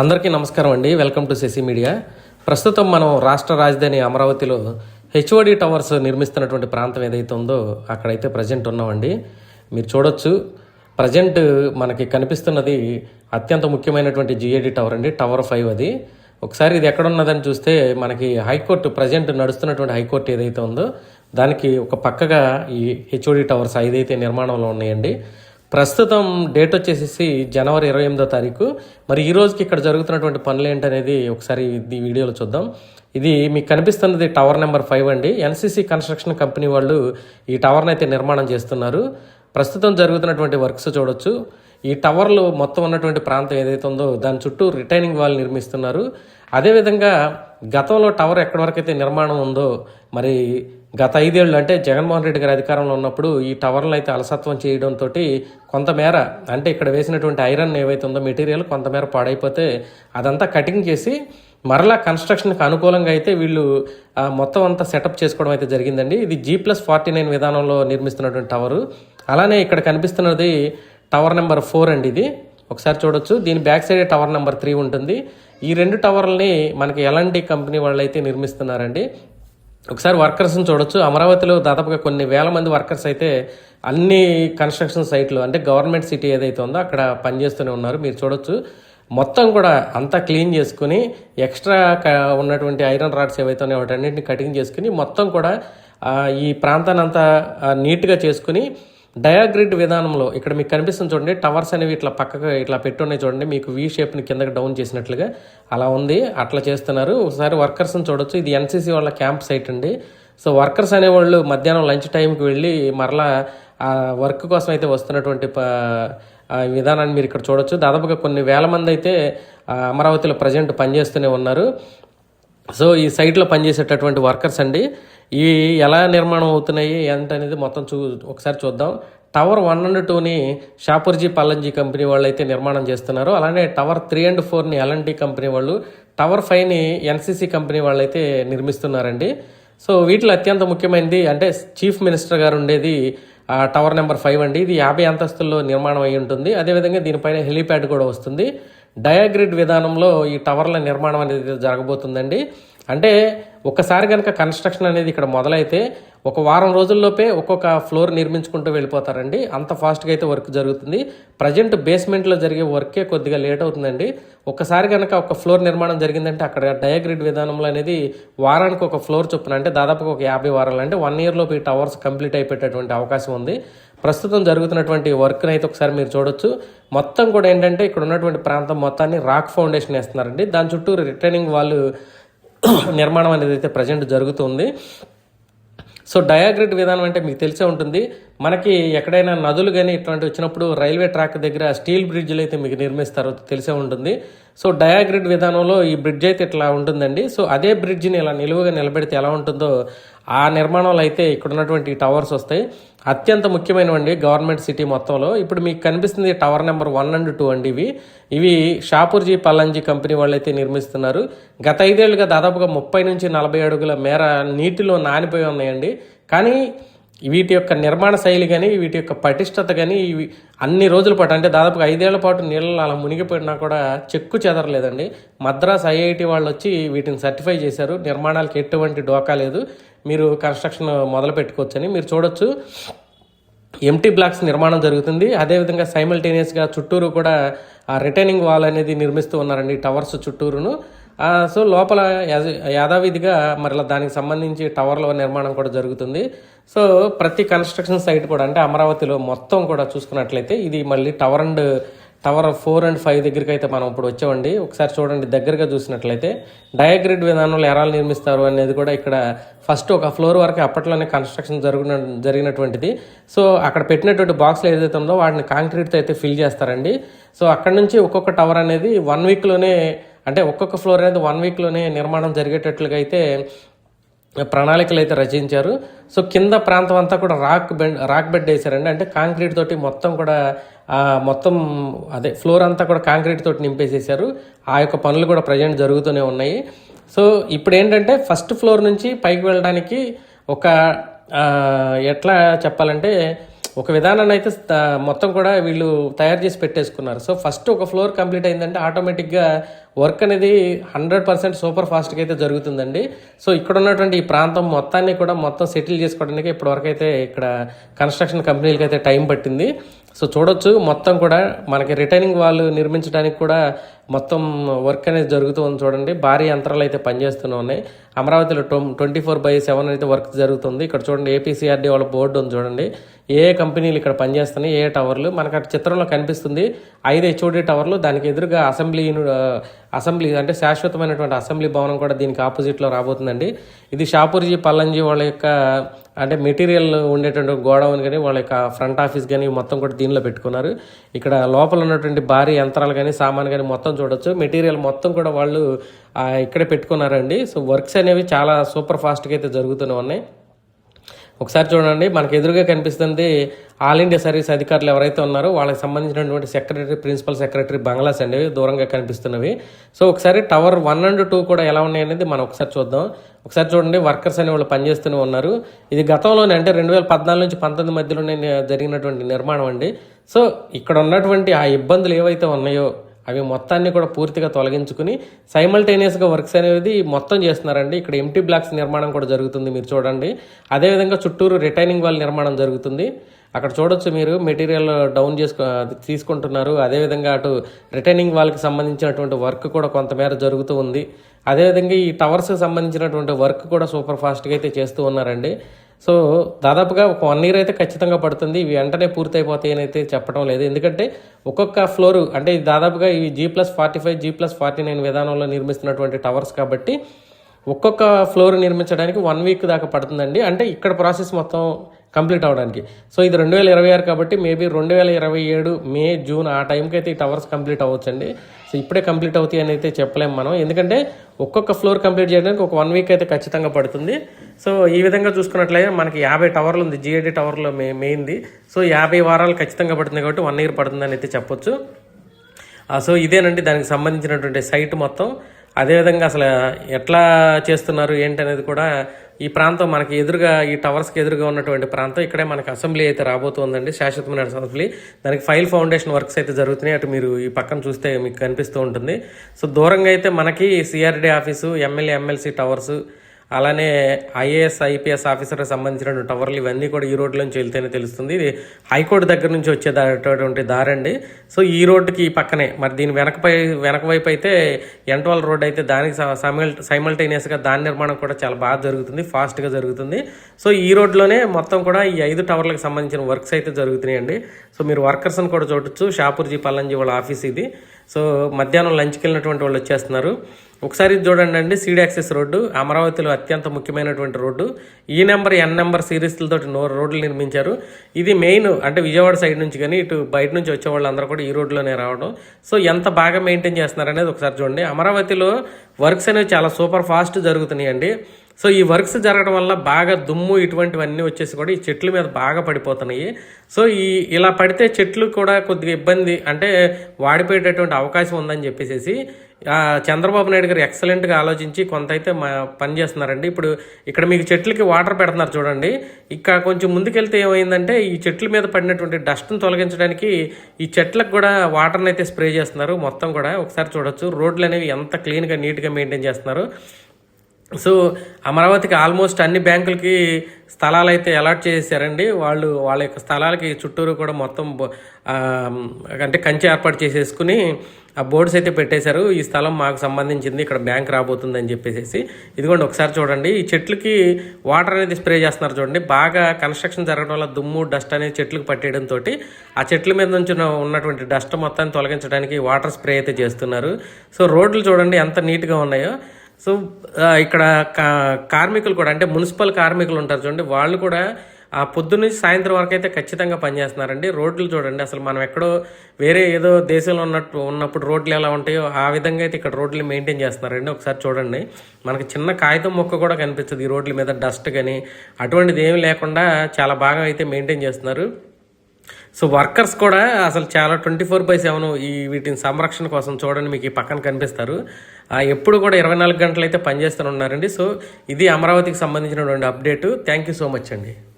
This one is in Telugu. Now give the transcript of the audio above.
అందరికీ నమస్కారం అండి. వెల్కమ్ టు సిసి మీడియా ప్రస్తుతం మనం రాష్ట్ర రాజధాని అమరావతిలో హెచ్ఓడి టవర్స్ నిర్మిస్తున్నటువంటి ప్రాంతం ఏదైతే ఉందో అక్కడైతే ప్రజెంట్ ఉన్నామండి. మీరు చూడొచ్చు. ప్రజెంట్ మనకి కనిపిస్తున్నది అత్యంత ముఖ్యమైనటువంటి జిఏడి టవర్ అండి. టవర్ ఫైవ్ అది. ఒకసారి ఇది ఎక్కడ ఉన్నదని చూస్తే మనకి హైకోర్టు ప్రజెంట్ నడుస్తున్నటువంటి హైకోర్టు ఏదైతే ఉందో దానికి ఒక పక్కగా ఈ హెచ్ఓడి టవర్స్ ఐదైతే నిర్మాణంలో ఉన్నాయండి. ప్రస్తుతం డేట్ వచ్చేసేసి జనవరి ఇరవై ఎనిమిదో తారీఖు. మరి ఈ రోజుకి ఇక్కడ జరుగుతున్నటువంటి పనులు ఏంటనేది ఒకసారి ఈ వీడియోలో చూద్దాం. ఇది మీకు కనిపిస్తున్నది టవర్ నెంబర్ ఫైవ్ అండి. ఎన్సీసీ కన్స్ట్రక్షన్ కంపెనీ వాళ్ళు ఈ టవర్ని అయితే నిర్మాణం చేస్తున్నారు. ప్రస్తుతం జరుగుతున్నటువంటి వర్క్స్ చూడొచ్చు. ఈ టవర్లో మొత్తం ఉన్నటువంటి ప్రాంతం ఏదైతే ఉందో దాని చుట్టూ రిటైనింగ్ వాల్ నిర్మిస్తున్నారు. అదేవిధంగా గతంలో టవర్ ఎక్కడి వరకు అయితే నిర్మాణం ఉందో మరి గత ఐదేళ్ళు అంటే జగన్మోహన్ రెడ్డి గారి అధికారంలో ఉన్నప్పుడు ఈ టవర్లు అయితే అలసత్వం చేయడంతో కొంతమేర అంటే ఇక్కడ వేసినటువంటి ఐరన్ ఏవైతే ఉందో మెటీరియల్ కొంతమేర పాడైపోతే అదంతా కటింగ్ చేసి మరలా కన్స్ట్రక్షన్కి అనుకూలంగా అయితే వీళ్ళు మొత్తం అంతా సెటప్ చేసుకోవడం అయితే జరిగిందండి. ఇది జీ ప్లస్ ఫార్టీ నైన్ విధానంలో నిర్మిస్తున్నటువంటి టవరు. అలానే ఇక్కడ కనిపిస్తున్నది టవర్ నెంబర్ ఫోర్ అండి ఇది. ఒకసారి చూడొచ్చు. దీని back side tower number three ఉంటుంది. ఈ రెండు టవర్లని మనకి ఎలాంటి కంపెనీ వాళ్ళు అయితే నిర్మిస్తున్నారండి. ఒకసారి వర్కర్స్ని చూడొచ్చు. అమరావతిలో దాదాపుగా కొన్ని వేల మంది వర్కర్స్ అయితే అన్ని కన్స్ట్రక్షన్ సైట్లు అంటే గవర్నమెంట్ సిటీ ఏదైతే ఉందో అక్కడ పనిచేస్తూనే ఉన్నారు. మీరు చూడొచ్చు. మొత్తం కూడా అంతా క్లీన్ చేసుకుని ఎక్స్ట్రా క- ఉన్నటువంటి ఐరన్ రాడ్స్ ఏవైతే ఉన్నాయో వాటన్నింటిని కటింగ్ చేసుకుని మొత్తం కూడా ఈ ప్రాంతాన్ని అంతా నీట్గా చేసుకుని డయాగ్రిడ్ విధానంలో ఇక్కడ మీకు కనిపిస్తుంది చూడండి టవర్స్ అనేవి ఇట్లా పక్కగా ఇట్లా పెట్టున్నాయి చూడండి మీకు వీ షేప్ని కిందకి డౌన్ చేసినట్లుగా. అలా ఉంది అట్లా చేస్తున్నారు. ఒకసారి వర్కర్స్ని చూడొచ్చు. ఇది ఎన్సీసీ వాళ్ళ క్యాంప్ సైట్ అండి. సో వర్కర్స్ అనేవాళ్ళు మధ్యాహ్నం లంచ్ టైంకి వెళ్ళి మరలా ఆ వర్క్ కోసం అయితే వస్తున్నటువంటి విధానాన్ని మీరు ఇక్కడ చూడొచ్చు. దాదాపుగా కొన్ని వేల మంది అయితే అమరావతిలో ప్రజెంట్ పనిచేస్తూనే ఉన్నారు. సో ఈ సైట్లో పనిచేసేటటువంటి వర్కర్స్ అండి. ఇవి ఎలా నిర్మాణం అవుతున్నాయి ఏంటనేది మొత్తం చూ ఒకసారి చూద్దాం. టవర్ వన్ అండ్ టూని షాపూర్జీ పల్లంజీ కంపెనీ వాళ్ళు అయితే నిర్మాణం చేస్తున్నారు. అలానే టవర్ త్రీ అండ్ ఫోర్ని ఎల్ఎన్టీ కంపెనీ వాళ్ళు టవర్ ఫైవ్ని ఎన్సీసీ కంపెనీ వాళ్ళు అయితే నిర్మిస్తున్నారండి. సో వీటిలో అత్యంత ముఖ్యమైనది అంటే చీఫ్ మినిస్టర్ గారు ఉండేది టవర్ నెంబర్ ఫైవ్ అండి. ఇది యాభై అంతస్తుల్లో నిర్మాణం అయి ఉంటుంది. అదేవిధంగా దీనిపైన హెలీప్యాడ్ కూడా వస్తుంది. డయాగ్రిడ్ విధానంలో ఈ టవర్ల నిర్మాణం అనేది జరగబోతుందండి. అంటే ఒకసారి కనుక కన్స్ట్రక్షన్ అనేది ఇక్కడ మొదలైతే ఒక వారం రోజుల్లోపే ఒక్కొక్క ఫ్లోర్ నిర్మించుకుంటూ వెళ్ళిపోతారండి. అంత ఫాస్ట్గా అయితే వర్క్ జరుగుతుంది. ప్రజెంట్ బేస్మెంట్లో జరిగే వర్కే కొద్దిగా లేట్ అవుతుందండి. ఒకసారి కనుక ఒక ఫ్లోర్ నిర్మాణం జరిగిందంటే అక్కడ డయాగ్రిడ్ విధానంలో అనేది వారానికి ఒక ఫ్లోర్ చొప్పున అంటే దాదాపుగా ఒక యాభై వారాలు అంటే వన్ ఇయర్లోపు ఈ టవర్స్ కంప్లీట్ అయిపోయేటటువంటి అవకాశం ఉంది. ప్రస్తుతం జరుగుతున్నటువంటి వర్క్ని అయితే ఒకసారి మీరు చూడొచ్చు. మొత్తం కూడా ఏంటంటే ఇక్కడ ఉన్నటువంటి ప్రాంతం మొత్తాన్ని రాక్ ఫౌండేషన్ వేస్తున్నారండి. దాని చుట్టూ రిటర్నింగ్ వాళ్ళు నిర్మాణం అనేది అయితే ప్రజెంట్ జరుగుతుంది. సో డయాగ్రిడ్ విధానం అంటే మీకు తెలిసే ఉంటుంది. మనకి ఎక్కడైనా నదులు కానీ ఇట్లాంటివి వచ్చినప్పుడు రైల్వే ట్రాక్ దగ్గర స్టీల్ బ్రిడ్జ్లు అయితే మీకు నిర్మిస్తారు తెలిసే ఉంటుంది. సో డయాగ్రిడ్ విధానంలో ఈ బ్రిడ్జ్ అయితే ఇట్లా ఉంటుందండి. సో అదే బ్రిడ్జ్ని ఇలా నిలువుగా నిలబెడితే ఎలా ఉంటుందో ఆ నిర్మాణంలో అయితే ఇక్కడ ఉన్నటువంటి టవర్స్ వస్తాయి. అత్యంత ముఖ్యమైనవండి గవర్నమెంట్ సిటీ మొత్తంలో. ఇప్పుడు మీకు కనిపిస్తుంది tower number one and two అండి ఇవి. ఇవి షాపూర్జీ పల్లంజీ కంపెనీ వాళ్ళు అయితే నిర్మిస్తున్నారు. గత ఐదేళ్ళుగా దాదాపుగా ముప్పై నుంచి నలభై అడుగుల మేర నీటిలో నానిపోయి ఉన్నాయండి. కానీ వీటి యొక్క నిర్మాణ శైలి కానీ వీటి యొక్క పటిష్టత కానీ ఇవి అన్ని రోజుల పాటు అంటే దాదాపుగా ఐదేళ్ళ పాటు నీళ్ళలో అలా మునిగిపోయినా కూడా చెక్కు చెదరలేదండి. మద్రాస్ ఐఐటి వాళ్ళు వచ్చి వీటిని సర్టిఫై చేశారు. నిర్మాణాలకు ఎటువంటి డోకా లేదు. మీరు కన్స్ట్రక్షన్ మొదలు పెట్టుకోవచ్చని మీరు చూడొచ్చు. ఎంటీ బ్లాక్స్ నిర్మాణం జరుగుతుంది. అదేవిధంగా సైమల్టేనియస్గా చుట్టూరు కూడా ఆ రిటైనింగ్ వాల్ అనేది నిర్మిస్తూ ఉన్నారండి టవర్స్ చుట్టూరును. సో లోపల యాజ- యాథావిధిగా మరలా దానికి సంబంధించి టవర్ల నిర్మాణం కూడా జరుగుతుంది. సో ప్రతి కన్స్ట్రక్షన్ సైట్ కూడా అంటే అమరావతిలో మొత్తం కూడా చూసుకున్నట్లయితే ఇది మళ్ళీ tower and tower four and five దగ్గరికి అయితే మనం ఇప్పుడు వచ్చామండి. ఒకసారి చూడండి దగ్గరగా చూసినట్లయితే డయాగ్రిడ్ విధానంలో ఎరాలు నిర్మిస్తారు అనేది కూడా ఇక్కడ ఫస్ట్ ఒక ఫ్లోర్ వరకు అప్పట్లోనే కన్స్ట్రక్షన్ జరుగున జరిగినటువంటిది. సో అక్కడ పెట్టినటువంటి బాక్స్లు ఏదైతే ఉందో వాటిని కాంక్రీట్తో అయితే ఫిల్ చేస్తారండి. సో అక్కడ నుంచి ఒక్కొక్క టవర్ అనేది వన్ వీక్లోనే అంటే ఒక్కొక్క ఫ్లోర్ అనేది వన్ వీక్లోనే నిర్మాణం జరిగేటట్లుగా అయితే ప్రణాళికలు అయితే రచించారు. సో కింద ప్రాంతం అంతా కూడా రాక్ బెడ్ రాక్ బెడ్ వేశారండి. అంటే కాంక్రీట్ తోటి మొత్తం కూడా మొత్తం అదే ఫ్లోర్ అంతా కూడా కాంక్రీట్ తోటి నింపేసేసారు ఆ యొక్క పనులు కూడా ప్రజెంట్ జరుగుతూనే ఉన్నాయి. సో ఇప్పుడు ఏంటంటే ఫస్ట్ ఫ్లోర్ నుంచి పైకి వెళ్ళడానికి ఒక ఎట్లా చెప్పాలంటే ఒక విధానాన్ని అయితే మొత్తం కూడా వీళ్ళు తయారు చేసి పెట్టేసుకున్నారు. సో ఫస్ట్ ఒక ఫ్లోర్ కంప్లీట్ అయిందంటే ఆటోమేటిక్గా వర్క్ అనేది హండ్రెడ్ పర్సెంట్ సూపర్ ఫాస్ట్గా అయితే జరుగుతుందండి. సో ఇక్కడ ఉన్నటువంటి ఈ ప్రాంతం మొత్తాన్ని కూడా మొత్తం సెటిల్ చేసుకోవడానికి ఇప్పటివరకు అయితే ఇక్కడ కన్స్ట్రక్షన్ కంపెనీలకి అయితే టైం పట్టింది. సో చూడొచ్చు. మొత్తం కూడా మనకి రిటైనింగ్ వాళ్ళు నిర్మించడానికి కూడా మొత్తం వర్క్ అనేది జరుగుతూ ఉంది చూడండి. భారీ యంత్రాలు అయితే పనిచేస్తూనే ఉన్నాయి. అమరావతిలో ట్వంటీ ఫోర్ బై సెవెన్ అయితే వర్క్ జరుగుతుంది. ఇక్కడ చూడండి ఏపీసీఆర్డీ వాళ్ళ బోర్డు ఉంది చూడండి. ఏ కంపెనీలు ఇక్కడ పనిచేస్తున్నాయి ఏ టవర్లు మనకు అటు చిత్రంలో కనిపిస్తుంది ఐదు హెచ్ఓడి టవర్లు దానికి ఎదురుగా అసెంబ్లీ అసెంబ్లీ అంటే శాశ్వతమైనటువంటి అసెంబ్లీ భవనం కూడా దీనికి ఆపోజిట్లో రాబోతుందండి. ఇది షాపూర్జీ పల్లంజీ వాళ్ళ యొక్క అంటే మెటీరియల్ ఉండేటువంటి గోడౌన్ కానీ వాళ్ళ యొక్క ఫ్రంట్ ఆఫీస్ కానీ మొత్తం కూడా దీనిలో పెట్టుకున్నారు. ఇక్కడ లోపల ఉన్నటువంటి భారీ యంత్రాలు కానీ సామాన్ కానీ మొత్తం చూడొచ్చు. మెటీరియల్ మొత్తం కూడా వాళ్ళు ఇక్కడే పెట్టుకున్నారండి. సో వర్క్స్ అనేవి చాలా సూపర్ ఫాస్ట్గా అయితే జరుగుతూనే ఉన్నాయి. ఒకసారి చూడండి మనకు ఎదురుగా కనిపిస్తుంది ఆల్ ఇండియా సర్వీస్ అధికారులు ఎవరైతే ఉన్నారో వాళ్ళకి సంబంధించినటువంటి సెక్రటరీ ప్రిన్సిపల్ సెక్రటరీ బంగ్లాస్ అండి దూరంగా కనిపిస్తున్నవి. సో ఒకసారి టవర్ వన్ అండ్ టూ కూడా ఎలా ఉన్నాయి అనేది మనం ఒకసారి చూద్దాం. ఒకసారి చూడండి వర్కర్స్ అనే వాళ్ళు పనిచేస్తూనే ఉన్నారు. ఇది గతంలోనే అంటే రెండు వేల పద్నాలుగు నుంచి పంతొమ్మిది మధ్యలోనే జరిగినటువంటి నిర్మాణం అండి. సో ఇక్కడ ఉన్నటువంటి ఆ ఇబ్బందులు ఏవైతే ఉన్నాయో అవి మొత్తాన్ని కూడా పూర్తిగా తొలగించుకుని సైమల్టేనియస్గా వర్క్స్ అనేది మొత్తం చేస్తున్నారండి. ఇక్కడ ఎంటీ బ్లాక్స్ నిర్మాణం కూడా జరుగుతుంది మీరు చూడండి. అదేవిధంగా చుట్టూరు రిటైనింగ్ వాల్ నిర్మాణం జరుగుతుంది. అక్కడ చూడొచ్చు మీరు మెటీరియల్ డౌన్ చేసుకో తీసుకుంటున్నారు. అదేవిధంగా అటు రిటైనింగ్ వాల్కి సంబంధించినటువంటి వర్క్ కూడా కొంతమేర జరుగుతూ ఉంది. అదేవిధంగా ఈ టవర్స్కి సంబంధించినటువంటి వర్క్ కూడా సూపర్ ఫాస్ట్గా అయితే చేస్తూ ఉన్నారండి. సో దాదాపుగా ఒక వన్ ఇయర్ అయితే ఖచ్చితంగా పడుతుంది. ఇవి వెంటనే పూర్తయిపోతాయి అని అయితే చెప్పడం లేదు. ఎందుకంటే ఒక్కొక్క ఫ్లోర్ అంటే దాదాపుగా ఇవి G plus forty five G plus forty nine విధానంలో నిర్మిస్తున్నటువంటి టవర్స్ కాబట్టి ఒక్కొక్క ఫ్లోర్ నిర్మించడానికి వన్ వీక్ దాకా పడుతుందండి. అంటే ఇక్కడ ప్రాసెస్ మొత్తం కంప్లీట్ అవ్వడానికి సో ఇది రెండు వేల ఇరవై ఆరు కాబట్టి మేబీ రెండు వేల ఇరవై ఏడు మే జూన్ ఆ టైంకి అయితే ఈ టవర్స్ కంప్లీట్ అవ్వచ్చండి. సో ఇప్పుడే కంప్లీట్ అవుతాయి అని అయితే చెప్పలేము మనం. ఎందుకంటే ఒక్కొక్క ఫ్లోర్ కంప్లీట్ చేయడానికి ఒక వన్ వీక్ అయితే ఖచ్చితంగా పడుతుంది. సో ఈ విధంగా చూసుకున్నట్లయితే మనకి యాభై టవర్లు ఉంది. జిఐడి టవర్లో మే మెయిన్ది. సో యాభై వారాలు ఖచ్చితంగా పడుతుంది కాబట్టి వన్ ఇయర్ పడుతుందని అయితే చెప్పొచ్చు. సో ఇదేనండి. దానికి సంబంధించినటువంటి సైట్ మొత్తం. అదేవిధంగా అసలు ఎట్లా చేస్తున్నారు ఏంటనేది కూడా ఈ ప్రాంతం మనకి ఎదురుగా ఈ టవర్స్కి ఎదురుగా ఉన్నటువంటి ప్రాంతం. ఇక్కడే మనకి అసెంబ్లీ అయితే రాబోతుందండి శాశ్వతమైన అసెంబ్లీ. దానికి ఫైల్ ఫౌండేషన్ వర్క్స్ అయితే జరుగుతున్నాయి. అటు మీరు ఈ పక్కన చూస్తే మీకు కనిపిస్తూ ఉంటుంది. సో దూరంగా అయితే మనకి CRD office MLA MLC towers అలానే ఐఏఎస్ ఐపీఎస్ ఆఫీసర్కి సంబంధించిన టవర్లు ఇవన్నీ కూడా ఈ రోడ్లోంచి వెళ్తేనే తెలుస్తుంది. ఇది హైకోర్టు దగ్గర నుంచి వచ్చేటటువంటి దారండి సో ఈ రోడ్డుకి పక్కనే మరి దీని వెనకపై వెనక వైపు అయితే ఎంట్వల్ రోడ్ అయితే దానికి సైమల్ సైమల్టేనియస్గా దాని నిర్మాణం కూడా చాలా బాగా జరుగుతుంది ఫాస్ట్గా జరుగుతుంది. సో ఈ రోడ్లోనే మొత్తం కూడా ఈ ఐదు టవర్లకు సంబంధించిన వర్క్స్ అయితే జరుగుతున్నాయండి. సో మీరు వర్కర్స్ని కూడా చూడొచ్చు. షాపూర్జీ పల్లంజీ వాళ్ళ ఆఫీస్ ఇది. సో మధ్యాహ్నం లంచ్కి వెళ్ళినటువంటి వాళ్ళు వచ్చేస్తున్నారు. ఒకసారి ఇది చూడండి అండి సీడ్ యాక్సెస్ రోడ్డు అమరావతిలో అత్యంత ముఖ్యమైనటువంటి రోడ్డు. ఈ నెంబర్ ఎన్ నెంబర్ సిరీస్లతో నో రోడ్లు నిర్మించారు. ఇది మెయిన్ అంటే విజయవాడ సైడ్ నుంచి కానీ ఇటు బయట నుంచి వచ్చే వాళ్ళందరూ కూడా ఈ రోడ్లోనే రావడం. సో ఎంత బాగా మెయింటైన్ చేస్తున్నారు అనేది ఒకసారి చూడండి. అమరావతిలో వర్క్స్ అనేవి చాలా సూపర్ ఫాస్ట్ జరుగుతున్నాయండి సో ఈ వర్క్స్ జరగడం వల్ల బాగా దుమ్ము ఇటువంటివన్నీ వచ్చేసి కూడా ఈ చెట్ల మీద బాగా పడిపోతున్నాయి. సో ఈ ఇలా పడితే చెట్లు కూడా కొద్దిగా ఇబ్బంది అంటే వాడిపోయేటటువంటి అవకాశం ఉందని చెప్పేసి చంద్రబాబు నాయుడు గారు ఎక్సలెంట్గా ఆలోచించి కొంత అయితే మా పని చేస్తున్నారండి. ఇప్పుడు ఇక్కడ మీకు చెట్లకి వాటర్ పెడుతున్నారు చూడండి. ఇక్కడ కొంచెం ముందుకెళ్తే ఏమైందంటే ఈ చెట్ల మీద పడినటువంటి డస్ట్ను తొలగించడానికి ఈ చెట్లకు కూడా వాటర్ని అయితే స్ప్రే చేస్తున్నారు. మొత్తం కూడా ఒకసారి చూడొచ్చు. రోడ్లు అనేవి ఎంత క్లీన్గా నీట్గా మెయింటైన్ చేస్తున్నారు. సో అమరావతికి ఆల్మోస్ట్ అన్ని బ్యాంకులకి స్థలాలు అయితే అలాట్ చేశారండి వాళ్ళు వాళ్ళ యొక్క స్థలాలకి చుట్టూరు కూడా మొత్తం అంటే కంచె ఏర్పాటు చేసేసుకుని ఆ బోర్డ్స్ అయితే పెట్టేశారు. ఈ స్థలం మాకు సంబంధించింది. ఇక్కడ బ్యాంక్ రాబోతుంది అని చెప్పేసి ఇదిగోండి ఒకసారి చూడండి. ఈ చెట్లకి వాటర్ అనేది స్ప్రే చేస్తున్నారు చూడండి. బాగా కన్స్ట్రక్షన్ జరగడం వల్ల దుమ్ము డస్ట్ అనేది చెట్లకు పట్టేయడంతో ఆ చెట్ల మీద నుంచి ఉన్నటువంటి డస్ట్ మొత్తాన్ని తొలగించడానికి వాటర్ స్ప్రే అయితే చేస్తున్నారు. సో రోడ్లు చూడండి ఎంత నీట్గా ఉన్నాయో. సో ఇక్కడ కా- కార్మికులు కూడా అంటే మున్సిపల్ కార్మికులు ఉంటారు చూడండి. వాళ్ళు కూడా ఆ నుంచి సాయంత్రం వరకు అయితే ఖచ్చితంగా పనిచేస్తున్నారండి. రోడ్లు చూడండి అసలు మనం ఎక్కడో వేరే ఏదో దేశంలో ఉన్నట్టు ఉన్నప్పుడు రోడ్లు ఎలా ఉంటాయో ఆ విధంగా అయితే ఇక్కడ రోడ్లు మెయింటైన్ చేస్తున్నారండి. ఒకసారి చూడండి మనకి చిన్న కాగితం మొక్క కూడా కనిపిస్తుంది ఈ రోడ్ల మీద డస్ట్ కానీ అటువంటిది ఏమీ లేకుండా చాలా బాగా అయితే మెయింటైన్ చేస్తున్నారు. సో వర్కర్స్ కూడా అసలు చాలా ట్వంటీ ఫోర్ బై సెవెన్ ఈ వీటిని సంరక్షణ కోసం చూడండి మీకు ఈ పక్కన కనిపిస్తారు. ఆ, ఎప్పుడు కూడా ఇరవై నాలుగు గంటలు అయితే పనిచేస్తూనే ఉన్నారండి. సో ఇది అమరావతికి సంబంధించినటువంటి update. Thank you so much అండి.